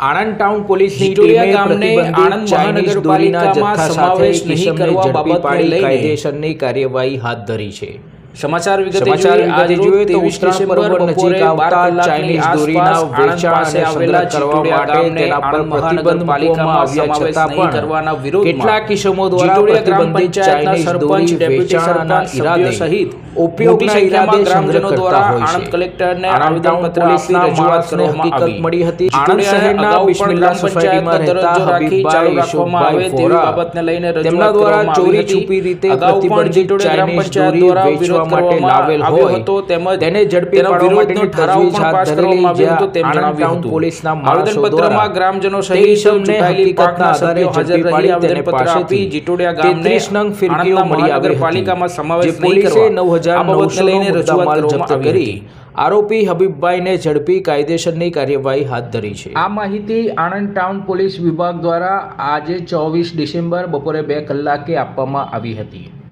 Anand town પોલીસની ટીમે ગામને પ્રતિબંધિત આણંદ ચાઇનીઝ દોરીના જથ્થા સાથે સમાવેશ નહીં કિશનને કરવા ઝડપી પાડી કાયદેસરની કાર્યવાહી હાથ ધરી છે. સમાચાર વિગતે સમાચાર જોઈએ જોઈએ તો ઉત્તરાયણ પર્વ નજીક આવતા ચાઇનીઝ દોરીના વેચાણ આવેલા કરવા માટે તેના પર પ્રતિબંધ મૂકવામાં આવ્યા છતાં પણ કરવાના વિરોધમાં કેટલાક કિસ્મો દ્વારા પ્રતિબંધિત ચાઇનીઝ દોરી વેચાણના ઈરાદે સહિત ઉપયોગના ઈરાદે સંગ્રહ કરતા હોય છે. કલેક્ટરને આવેદનપત્ર આપી રજૂઆત કરવામાં હકીકત મળી હતી. આણંદ શહેરના બિસ્મિલ્લા સોસાયટીમાં રહેતા હબીબભાઈ તેવી ફોરા તેમના દ્વારા ચોરી છુપી રીતે પ્રતિબંધિત ચાઇનીઝ દોરી વેચવા વિરોધ માટે લાવેલ હોય હતો તેમજ તેને ઝડપી પાડવા માટેનો ઠરાવ પણ પાસ કરવામાં આવ્યો હતો તેમ જણાવ્યું હતું. પોલીસના આવેદનપત્રમાં ગ્રામજનો સહિત ચૂંટાયેલી હકીકતના પાંખના આધારે સભ્યો હાજર રહી આવેદનપત્ર આપી જીટોડિયા ગામને 33 નંગ ફિરકીઓ મળી આવી મહાનગરપાલિકામાં સમાવેશ નહીં કરવા નવ હજાર બાબતને લઈને રજૂઆત કરવામાં જપ્ત કરી. આરોપી હબીબભાઈને ઝડપી કાયદેસરની કાર્યવાહી હાથ ધરી છે. આ માહિતી આણંદ ટાઉન પોલીસ વિભાગ દ્વારા આજે ચોવીસ ડિસેમ્બર બપોરે બે કલાકે આપવામાં આવી હતી.